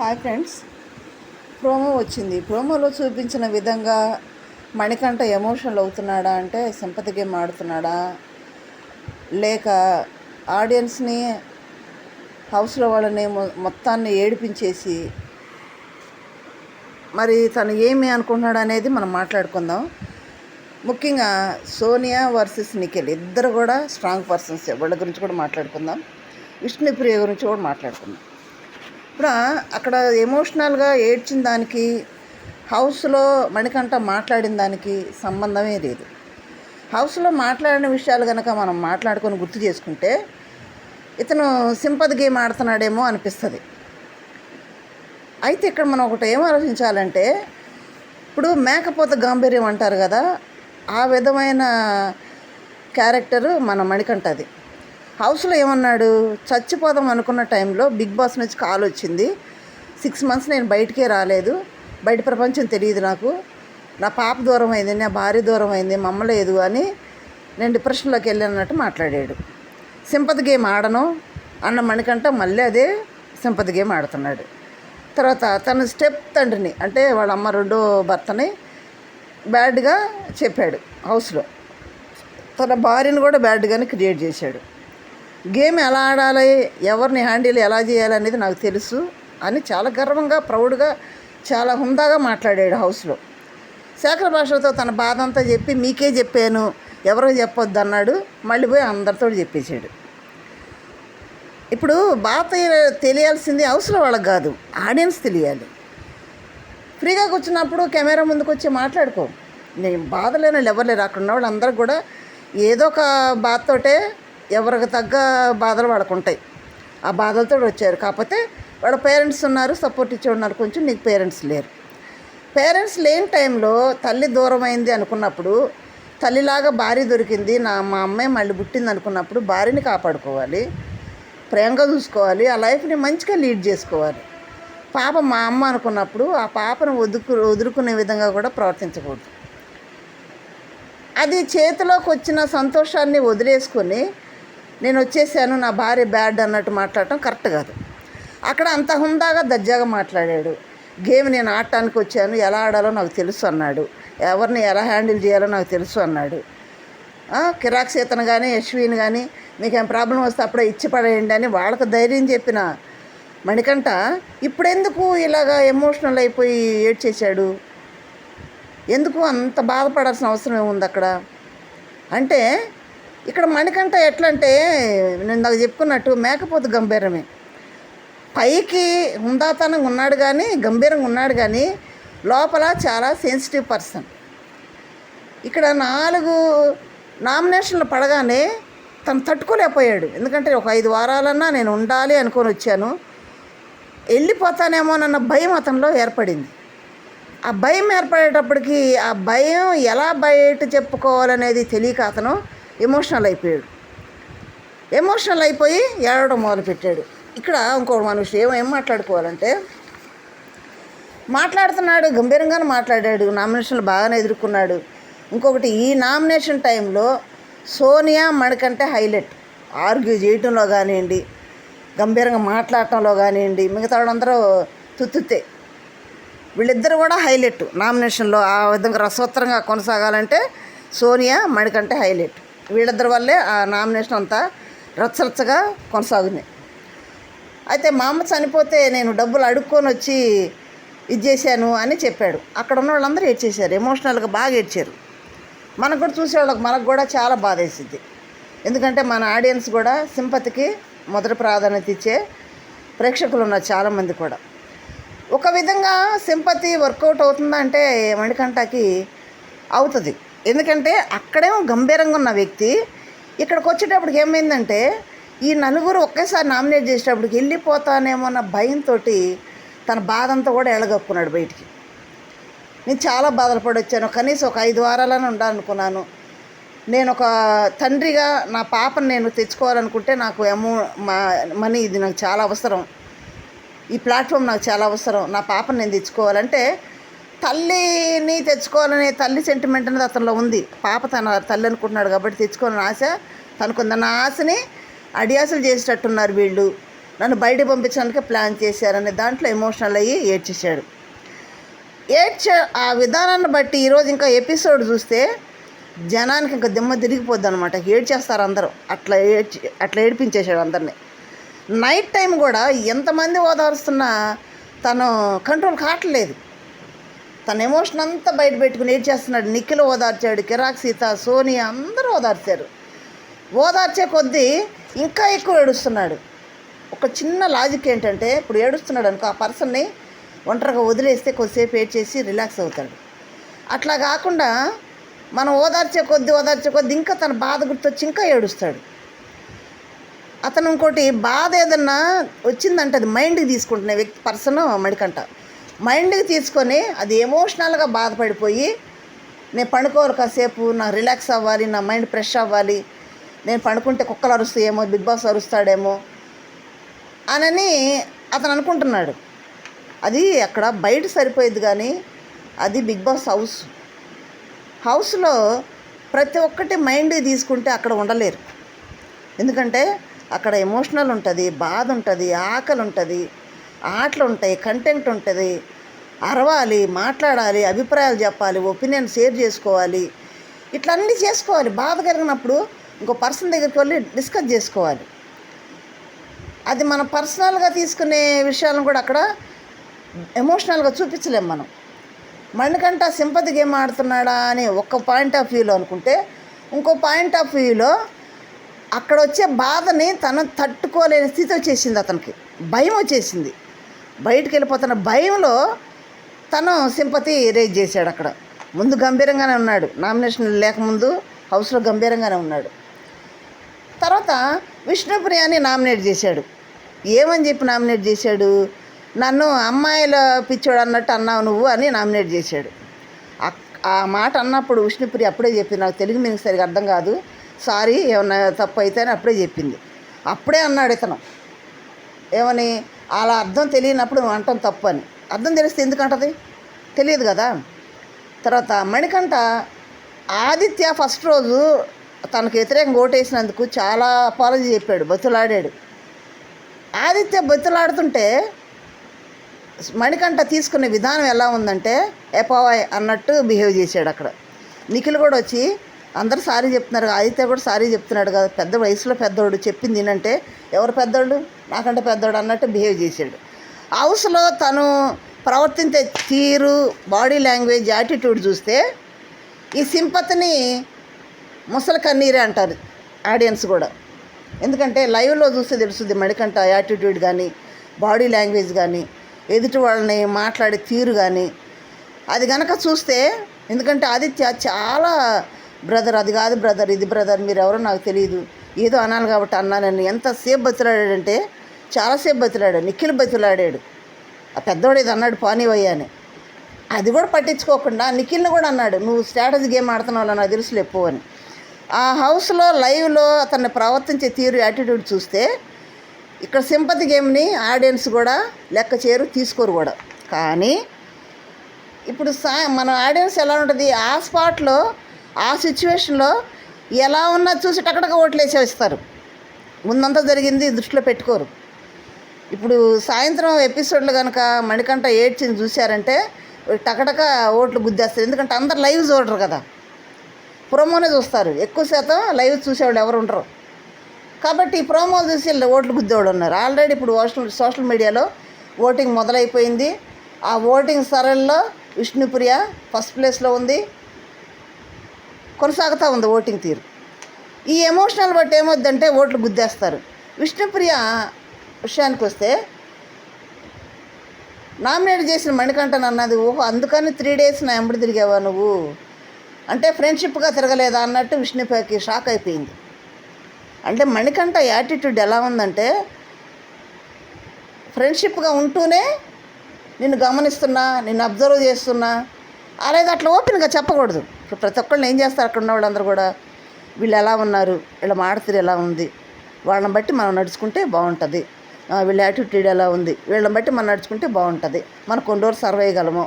Hi friends. Promo వచ్చింది. ప్రోమోలో చూపించిన విధంగా మణికంఠ ఎమోషనల్ అవుతున్నాడా అంటే సింపతి గేమ్ ఆడుతున్నాడా? లేక ఆడియన్స్ని హౌస్లో వాళ్ళని మొత్తాన్ని ఏడిపించేసి మరి తను ఏమి అనుకుంటున్నాడు అనేది మనం మాట్లాడుకుందాం. ముఖ్యంగా సోనియా వర్సెస్ నిఖిల్ ఇద్దరు కూడా స్ట్రాంగ్ పర్సన్స్. వాళ్ళ గురించి కూడా మాట్లాడుకుందాం. విష్ణుప్రియ గురించి కూడా మాట్లాడుకుందాం. ఇప్పుడు అక్కడ ఎమోషనల్గా ఏడ్చిన దానికి హౌస్లో మణికంఠ మాట్లాడిన దానికి సంబంధమే లేదు. హౌస్లో మాట్లాడిన విషయాలు కనుక మనం మాట్లాడుకొని గుర్తు చేసుకుంటే ఇతను సింపతి గేమ్ ఆడుతున్నాడేమో అనిపిస్తుంది. అయితే ఇక్కడ మనం ఒకటి ఏం ఆలోచించాలంటే ఇప్పుడు మేకపోత గాంభీర్యం అంటారు కదా ఆ విధమైన క్యారెక్టరు మన మణికంఠది. హౌస్లో ఏమన్నాడు? చచ్చిపోదాం అనుకున్న టైంలో బిగ్ బాస్ నుంచి కాల్ వచ్చింది. సిక్స్ మంత్స్ నేను బయటికే రాలేదు. బయట ప్రపంచం తెలియదు నాకు. నా పాప దూరం అయింది నా భార్య దూరం అయింది మమ్మ లేదు అని నేను డిప్రెషన్లోకి వెళ్ళానన్నట్టు మాట్లాడాడు. సింపతి గేమ్ ఆడను అన్న మణికంట మళ్ళీ అదే సింపతి గేమ్ ఆడుతున్నాడు. తర్వాత తన స్టెప్ తండ్రిని అంటే వాళ్ళ అమ్మ రెండో భర్తని బ్యాడ్గా చెప్పాడు హౌస్లో. తన భార్యను కూడా బ్యాడ్గానే క్రియేట్ చేశాడు. గేమ్ ఎలా ఆడాలి ఎవరిని హ్యాండిల్ ఎలా చేయాలి అనేది నాకు తెలుసు అని చాలా గర్వంగా ప్రౌడ్గా చాలా హుందాగా మాట్లాడాడు హౌస్లో. శేఖర భాషలతో తన బాధ అంతా చెప్పి మీకే చెప్పాను ఎవరికి చెప్పొద్దు అన్నాడు. మళ్ళీ పోయి అందరితో చెప్పేశాడు. ఇప్పుడు బాధ తెలియాల్సింది హౌస్లో వాళ్ళకి కాదు ఆడియన్స్ తెలియాలి. ఫ్రీగా కూర్చున్నప్పుడు కెమెరా ముందుకు వచ్చి మాట్లాడుకో. నేను బాధ లేని వాళ్ళు ఎవరు లేరు. అక్కడ ఉన్న వాళ్ళందరూ కూడా ఏదో ఒక బాధతోటే ఎవరికి తగ్గ బాధలు వాళ్ళకు ఉంటాయి ఆ బాధలతో వచ్చారు. కాకపోతే వాళ్ళ పేరెంట్స్ ఉన్నారు సపోర్ట్ ఇచ్చే ఉన్నారు. కొంచెం నీకు పేరెంట్స్ లేరు. పేరెంట్స్ లేని టైంలో తల్లి దూరమైంది అనుకున్నప్పుడు తల్లిలాగా భార్య దొరికింది నా మా అమ్మాయి మళ్ళీ పుట్టింది అనుకున్నప్పుడు భార్యని కాపాడుకోవాలి ప్రేమగా చూసుకోవాలి ఆ లైఫ్ని మంచిగా లీడ్ చేసుకోవాలి. పాప మా అమ్మ అనుకున్నప్పుడు ఆ పాపను వదుకు వదులుకునే విధంగా కూడా ప్రవర్తించకూడదు. అది చేతిలోకి వచ్చిన సంతోషాన్ని వదిలేసుకొని నేను వచ్చేసాను నా భార్య బ్యాడ్ అన్నట్టు మాట్లాడటం కరెక్ట్ కాదు. అక్కడ అంత హుందాగా దర్జాగా మాట్లాడాడు. గేమ్ నేను ఆడటానికి వచ్చాను ఎలా ఆడాలో నాకు తెలుసు అన్నాడు. ఎవరిని ఎలా హ్యాండిల్ చేయాలో నాకు తెలుసు అన్నాడు. ఆ, కిరాక్ సీతను కానీ యశ్విని కానీ మీకు ఏం ప్రాబ్లం వస్తే అప్పుడే ఇచ్చి పడేయండి అని వాళ్ళకు ధైర్యం చెప్పిన మణికంఠ ఇప్పుడెందుకు ఇలాగా ఎమోషనల్ అయిపోయి ఏడ్చేశాడు? ఎందుకు అంత బాధపడాల్సిన అవసరం ఏముంది అక్కడ? అంటే ఇక్కడ మణికంఠ ఎట్లా అంటే నేను నాకు చెప్పుకున్నట్టు మేకపోతు గంభీరమే. పైకి హుందాతనంగా ఉన్నాడు కానీ గంభీరంగా ఉన్నాడు కానీ లోపల చాలా సెన్సిటివ్ పర్సన్ ఇక్కడ నాలుగు నామినేషన్లు పడగానే తను తట్టుకోలేకపోయాడు. ఎందుకంటే ఒక ఐదు వారాలన్నా నేను ఉండాలి అనుకొని వచ్చాను. వెళ్ళిపోతానేమోనన్న భయం అతనిలో ఏర్పడింది. ఆ భయం ఏర్పడేటప్పటికి ఆ భయం ఎలా బయట చెప్పుకోవాలనేది తెలియక అతను ఎమోషనల్ అయిపోయాడు. ఎమోషనల్ అయిపోయి ఏడవడం మొదలుపెట్టాడు. ఇక్కడ ఇంకొక మనిషి ఏం ఏం మాట్లాడుకోవాలంటే మాట్లాడుతున్నాడు గంభీరంగానే మాట్లాడాడు నామినేషన్లు బాగానే ఎదుర్కొన్నాడు. ఇంకొకటి ఈ నామినేషన్ టైంలో సోనియా మణికంటే హైలైట్. ఆర్గ్యూ చేయటంలో కానివ్వండి గంభీరంగా మాట్లాడటంలో కానివ్వండి మిగతా వాళ్ళందరూ తుత్తుతే. వీళ్ళిద్దరు కూడా హైలైట్. నామినేషన్లో ఆ విధంగా రసోత్తరంగా కొనసాగాలంటే సోనియా మణికంటే హైలైట్. వీళ్ళిద్దరి వల్లే ఆ నామినేషన్ అంతా రచ్చరచ్చగా కొనసాగుంది. అయితే మా అమ్మ చనిపోతే నేను డబ్బులు అడుక్కొని వచ్చి ఇది చేశాను అని చెప్పాడు. అక్కడ ఉన్న వాళ్ళందరూ ఏడ్చేశారు ఎమోషనల్గా బాగా ఏడ్చారు మనకు కూడా చూసేవాళ్ళకి మనకు కూడా చాలా బాధ వేసింది. ఎందుకంటే మన ఆడియన్స్ కూడా సింపతికి మొదటి ప్రాధాన్యత ఇచ్చే ప్రేక్షకులు ఉన్నారు చాలామంది కూడా. ఒక విధంగా సింపతి వర్కౌట్ అవుతుందంటే మణికంఠకి అవుతుంది. ఎందుకంటే అక్కడేమో గంభీరంగా ఉన్న వ్యక్తి. ఇక్కడికి వచ్చేటప్పటికి ఏమైందంటే ఈ నలుగురు ఒకేసారి నామినేట్ చేసేటప్పటికి వెళ్ళిపోతానేమో అన్న భయంతో తన బాధ అంతా కూడా ఎలగక్కున్నాడు బయటికి. నేను చాలా బాధలు పడొచ్చాను కనీసం ఒక ఐదు వారాలని ఉండాలనుకున్నాను. నేను ఒక తండ్రిగా నా పాపను నేను తెచ్చుకోవాలనుకుంటే నాకు అమౌ మా మనీ ఇది నాకు చాలా అవసరం. ఈ ప్లాట్ఫామ్ నాకు చాలా అవసరం. నా పాపను నేను తెచ్చుకోవాలంటే తల్లిని తెచ్చుకోవాలనే తల్లి సెంటిమెంట్ అనేది అతనిలో ఉంది. పాప తన తల్లి అనుకుంటున్నాడు కాబట్టి తెచ్చుకోవాలని ఆశ తనకుందన్న ఆశని అడియాసలు చేసేటట్టున్నారు వీళ్ళు. నన్ను బయట పంపించడానికి ప్లాన్ చేశారనే దాంట్లో ఎమోషనల్ అయ్యి ఏడ్చేశాడు. ఏడ్చే ఆ విధానాన్ని బట్టి ఈరోజు ఇంకా ఎపిసోడ్ చూస్తే జనానికి ఇంకా దిమ్మ తిరిగిపోద్ది అనమాట ఏడ్చేస్తారు అందరూ. అట్లా ఏడ్చి అట్లా ఏడిపించేశాడు అందరినీ. నైట్ టైం కూడా ఎంతమంది ఓదారుస్తున్నా తను కంట్రోల్ కావట్లేదు. తన ఎమోషన్ అంతా బయట పెట్టుకుని ఏడ్చేస్తున్నాడు నిఖిల్ ఓదార్చాడు కిరాక్ సీత సోనియా అందరూ ఓదార్చారు. ఓదార్చే కొద్దీ ఇంకా ఎక్కువ ఏడుస్తున్నాడు. ఒక చిన్న లాజిక్ ఏంటంటే ఇప్పుడు ఏడుస్తున్నాడు అనుకో ఆ పర్సన్ని ఒంటరిగా వదిలేస్తే కొద్దిసేపు ఏడ్చేసి రిలాక్స్ అవుతాడు. అట్లా కాకుండా మనం ఓదార్చే కొద్దీ ఓదార్చే కొద్ది ఇంకా తన బాధ గుర్తొచ్చి ఇంకా ఏడుస్తాడు. అతను ఇంకోటి బాధ ఏదన్నా వచ్చిందంటే అది మైండ్కి తీసుకుంటున్న వ్యక్తి పర్సన్ మడికంట మైండ్కి తీసుకొని అది ఎమోషనల్గా బాధపడిపోయి నేను పండుకోవాలి కాసేపు నాకు రిలాక్స్ అవ్వాలి నా మైండ్ ఫ్రెష్ అవ్వాలి నేను పండుకుంటే కుక్కలు అరుస్తాయేమో బిగ్ బాస్ అరుస్తాడేమో అనని అతను అనుకుంటున్నాడు. అది అక్కడ బయట సరిపోయేది కానీ అది బిగ్ బాస్ హౌస్. హౌస్లో ప్రతి ఒక్కటి మైండ్ తీసుకుంటే అక్కడ ఉండలేరు. ఎందుకంటే అక్కడ ఎమోషనల్ ఉంటుంది బాధ ఉంటుంది ఆకలి ఉంటుంది ఆటలు ఉంటాయి కంటెంట్ ఉంటుంది అరవాలి మాట్లాడాలి అభిప్రాయాలు చెప్పాలి ఒపీనియన్ షేర్ చేసుకోవాలి. ఇట్లా అన్నీ చేసుకోవాలి. బాధ కలిగినప్పుడు ఇంకో పర్సన్ దగ్గరికి వెళ్ళి డిస్కస్ చేసుకోవాలి. అది మన పర్సనల్గా తీసుకునే విషయాలను కూడా అక్కడ ఎమోషనల్గా చూపించలేం మనం. మణికంట సింపతి గేమ్ ఆడుతున్నాడా అని ఒక పాయింట్ ఆఫ్ వ్యూలో అనుకుంటే ఇంకో పాయింట్ ఆఫ్ వ్యూలో అక్కడ వచ్చే బాధని తను తట్టుకోలేని స్థితి వచ్చేసింది అతనికి. భయం వచ్చేసింది. బయటికి వెళ్ళిపోతున్న భయంలో తను సింపతి రేజ్ చేశాడు అక్కడ. ముందు గంభీరంగానే ఉన్నాడు. నామినేషన్ లేకముందు హౌస్లో గంభీరంగానే ఉన్నాడు. తర్వాత విష్ణుప్రియాని నామినేట్ చేశాడు. ఏమని చెప్పి నామినేట్ చేశాడు? నన్ను అమ్మాయిల పిచ్చోడు అన్నట్టు అన్నావు నువ్వు అని నామినేట్ చేశాడు. ఆ మాట అన్నప్పుడు విష్ణుప్రియ అప్పుడే చెప్పింది. నాకు తెలుగు మీకు సరిగా అర్థం కాదు. సారీ ఏమన్నా తప్పు అయితే అని అప్పుడే చెప్పింది. అప్పుడే అన్నాడు ఇతను. ఏమని? అలా అర్థం తెలియనప్పుడు అంటాం తప్పు అని అర్థం తెలిస్తే ఎందుకు అంటది తెలియదు కదా. తర్వాత మణికంఠ ఆదిత్య ఫస్ట్ రోజు తనకు వ్యతిరేకంగా ఓటేసినందుకు చాలా అపాలజీ చెప్పాడు బతులాడాడు. ఆదిత్య బతులాడుతుంటే మణికంఠ తీసుకునే విధానం ఎలా ఉందంటే ఎపావాయ్ అన్నట్టు బిహేవ్ చేశాడు అక్కడ. నిఖిల్ కూడా వచ్చి అందరు సారీ చెప్తున్నారు ఆదిత్య కూడా సారీ చెప్తున్నాడు కదా పెద్ద వయసులో పెద్దోడు చెప్పింది ఏంటంటే ఎవరు పెద్దోడు నాకంటే పెద్దోడు అన్నట్టు బిహేవ్ చేశాడు. హౌస్లో తను ప్రవర్తించే తీరు బాడీ లాంగ్వేజ్ యాటిట్యూడ్ చూస్తే ఈ సింపతిని ముసలి కన్నీరే అంటారు ఆడియన్స్ కూడా. ఎందుకంటే లైవ్లో చూస్తే తెలుస్తుంది మడికంట యాటిట్యూడ్ కానీ బాడీ లాంగ్వేజ్ కానీ ఎదుటి వాళ్ళని మాట్లాడే తీరు కానీ అది గనక చూస్తే ఎందుకంటే ఆదిత్య చాలా బ్రదర్ అది కాదు బ్రదర్ ఇది బ్రదర్ మీరు ఎవరో నాకు తెలియదు ఏదో అనాలి కాబట్టి అన్నానని ఎంతసేపు బతిలాడాడంటే చాలాసేపు బతిలాడాడు నిఖిల్ బతిలాడాడు. ఆ పెద్దోడు ఇది అన్నాడు పానీవయ్య అని. అది కూడా పట్టించుకోకుండా నిఖిల్ని కూడా అన్నాడు నువ్వు స్ట్రాటజీ గేమ్ ఆడుతున్నావు నాకు తెలుసు లేపు అని. ఆ హౌస్లో లైవ్లో అతన్ని ప్రవర్తించే తీరు యాటిట్యూడ్ చూస్తే ఇక్కడ సింపతి గేమ్ని ఆడియన్స్ కూడా లెక్క చేరు తీసుకోరు కూడా. కానీ ఇప్పుడు సా మన ఆడియన్స్ ఎలా ఉంటుంది? ఆ స్పాట్లో ఆ సిచ్యువేషన్లో ఎలా ఉన్నా చూసి టకటక ఓట్లు వేసేస్తారు ముందంతా జరిగింది దృష్టిలో పెట్టుకోరు. ఇప్పుడు సాయంత్రం ఎపిసోడ్లు కనుక మణికంఠ ఏడ్చింది చూశారంటే టకటక ఓట్లు గుద్దేస్తారు. ఎందుకంటే అందరు లైవ్ చూడరు కదా. ప్రోమోనే చూస్తారు. ఎక్కువ శాతం లైవ్ చూసేవాళ్ళు ఎవరు ఉండరు. కాబట్టి ప్రోమో చూసి ఓట్లు గుద్దేవాళ్ళు ఉన్నారు. ఆల్రెడీ ఇప్పుడు సోషల్ సోషల్ మీడియాలో ఓటింగ్ మొదలైపోయింది. ఆ ఓటింగ్ సరళిలో విష్ణుప్రియ ఫస్ట్ ప్లేస్లో ఉంది. కొనసాగుతూ ఉంది ఓటింగ్ తీరు. ఈ ఎమోషనల్ బట్టి ఏమొద్దంటే ఓట్లు గుద్దేస్తారు. విష్ణుప్రియ విషయానికి వస్తే నామినేట్ చేసిన మణికంఠన్ అన్నది ఓహో అందుకని త్రీ డేస్ నా ఎంబడి తిరిగావా నువ్వు? అంటే ఫ్రెండ్షిప్గా తిరగలేదా అన్నట్టు విష్ణుప్రియకి షాక్ అయిపోయింది. అంటే మణికంఠ యాటిట్యూడ్ ఎలా ఉందంటే ఫ్రెండ్షిప్గా ఉంటూనే నిన్ను గమనిస్తున్నా నిన్ను అబ్జర్వ్ చేస్తున్నా అలాగే అట్లా ఓపెన్గా చెప్పకూడదు. ఇప్పుడు ప్రతి ఒక్కళ్ళు ఏం చేస్తారు? అక్కడ ఉన్న వాళ్ళందరూ కూడా వీళ్ళు ఎలా ఉన్నారు? వీళ్ళ మాడతీరు ఎలా ఉంది? వాళ్ళని బట్టి మనం నడుచుకుంటే బాగుంటుంది. వీళ్ళ యాటిట్యూడ్ ఎలా ఉంది? వీళ్ళని బట్టి మనం నడుచుకుంటే బాగుంటుంది. మనం కొన్ని రోజులు సర్వ్ అయ్యగలము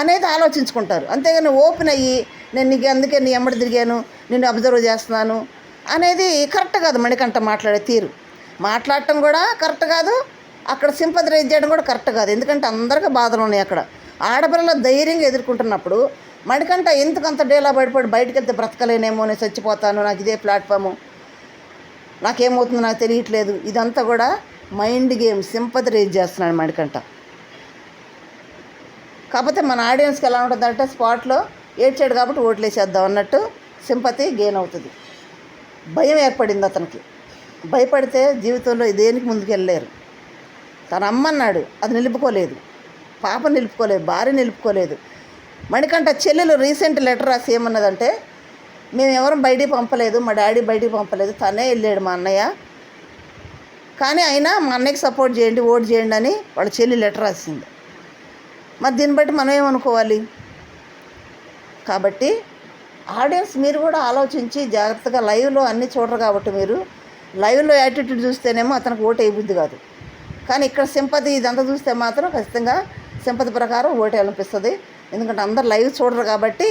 అనేది ఆలోచించుకుంటారు. అంతేగాని ఓపెన్ అయ్యి నేను నీకు అందుకే నీ ఎమ్మడి తిరిగాను నిన్ను అబ్జర్వ్ చేస్తున్నాను అనేది కరెక్ట్ కాదు మణికంట మాట్లాడే తీరు. మాట్లాడటం కూడా కరెక్ట్ కాదు అక్కడ సింపతి రైజ్ చేయడం కూడా కరెక్ట్ కాదు. ఎందుకంటే అందరికీ బాధలు ఉన్నాయి అక్కడ. ఆడపిల్లలు ధైర్యంగా ఎదుర్కొంటున్నప్పుడు మడికంట ఎందుకంత డేలా పడిపోయి బయటకు వెళ్తే బ్రతకలేనేమో నేను చచ్చిపోతాను. నాకు ఇదే ప్లాట్ఫాము. నాకేమవుతుందో నాకు తెలియట్లేదు. ఇదంతా కూడా మైండ్ గేమ్ సింపతి రేజ్ చేస్తున్నాడు మడికంట. కాకపోతే మన ఆడియన్స్కి ఎలా ఉంటుందంటే స్పాట్లో ఏడ్చాడు కాబట్టి ఓట్లేసేద్దాం అన్నట్టు సింపతి గెయిన్ అవుతుంది. భయం ఏర్పడింది అతనికి. భయపడితే జీవితంలో దేనికి ముందుకు వెళ్ళలేరు తన అమ్మన్నాడు అది నిలుపుకోలేదు. పాప నిలుపుకోలేదు భార్య నిలుపుకోలేదు. మణికంఠ చెల్లెలు రీసెంట్ లెటర్ రాసి ఏమన్నదంటే మేము ఎవరం బయటికి పంపలేదు మా డాడీ బయటికి పంపలేదు తనే వెళ్ళాడు మా అన్నయ్య. కానీ అయినా మా అన్నయ్యకి సపోర్ట్ చేయండి ఓట్ చేయండి అని వాళ్ళ చెల్లి లెటర్ రాసింది. మరి దీన్ని బట్టి మనం ఏమనుకోవాలి? కాబట్టి ఆడియన్స్ మీరు కూడా ఆలోచించి జాగ్రత్తగా లైవ్లో అన్నీ చూడరు కాబట్టి మీరు లైవ్లో యాటిట్యూడ్ చూస్తేనేమో అతనికి ఓటు వేయబుద్ధి కాదు. కానీ ఇక్కడ సింపతి ఇదంతా చూస్తే మాత్రం ఖచ్చితంగా సింపతి ప్రకారం ఓటు అనిపిస్తుంది. ఎందుకంటే అందరు లైవ్ చూడరు కాబట్టి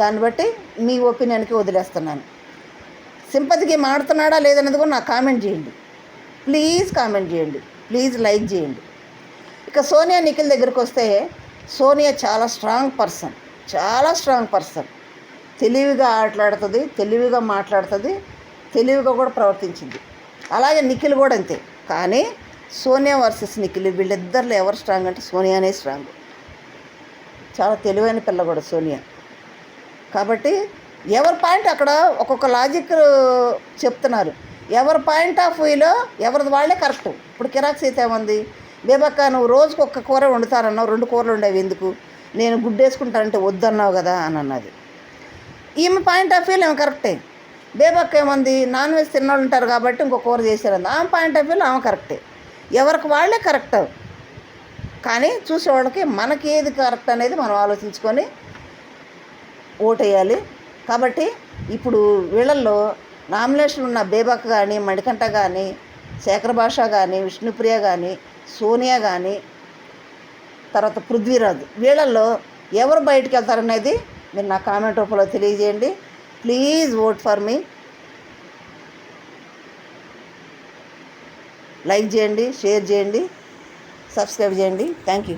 దాన్ని బట్టి మీ ఒపీనియన్కి వదిలేస్తున్నాను. సింపతికి మాడుతున్నాడా లేదన్నది కూడా నాకు కామెంట్ చేయండి. ప్లీజ్ కామెంట్ చేయండి. ప్లీజ్ లైక్ చేయండి. ఇక సోనియా నిఖిల్ దగ్గరికి వస్తే సోనియా చాలా స్ట్రాంగ్ పర్సన్. చాలా స్ట్రాంగ్ పర్సన్. తెలివిగా ఆటలాడుతుంది తెలివిగా మాట్లాడుతుంది తెలివిగా కూడా ప్రవర్తించింది. అలాగే నిఖిల్ కూడా అంతే. కానీ సోనియా వర్సెస్ నిఖిల్ వీళ్ళిద్దరిలో ఎవరు స్ట్రాంగ్ అంటే సోనియానే స్ట్రాంగ్. చాలా తెలివైన పిల్ల కూడా సోనియా. కాబట్టి ఎవరి పాయింట్ అక్కడ ఒక్కొక్క లాజిక్ చెప్తున్నారు. ఎవరి పాయింట్ ఆఫ్ వ్యూలో ఎవరిది వాళ్ళే కరెక్ట్. ఇప్పుడు కిరాక్ సీత ఏమంది? బేబక్క నువ్వు రోజుకు ఒక్క కూర వండుతారన్నావు రెండు కూరలు ఉండేవి ఎందుకు? నేను గుడ్డు వేసుకుంటానంటే వద్దన్నావు కదా అని అన్నది. ఈమె పాయింట్ ఆఫ్ వ్యూలో ఏమి కరెక్టే. బేబక్క ఏమంది? నాన్ వెజ్ తిన్నోళ్ళు ఉంటారు కాబట్టి ఇంకో కూర చేశారంది. ఆమె పాయింట్ ఆఫ్ వ్యూలో ఆమె కరెక్టే. ఎవరికి వాళ్ళే కరెక్ట్. కానీ చూసేవాళ్ళకి మనకి ఏది కరెక్ట్ అనేది మనం ఆలోచించుకొని ఓటేయాలి. కాబట్టి ఇప్పుడు వీళ్ళల్లో నామినేషన్ ఉన్న బేబక్ కానీ మణికంఠ కానీ శేఖర్ భాష కానీ విష్ణుప్రియ కానీ సోనియా కానీ తర్వాత పృథ్వీరాజ్ వీళ్ళల్లో ఎవరు బయటకు వెళ్తారనేది మీరు నా కామెంట్ రూపంలో తెలియజేయండి. Please vote for me. Like చేయండి షేర్ చేయండి. సబ్స్క్రైబ్ చేయండి. Thank you.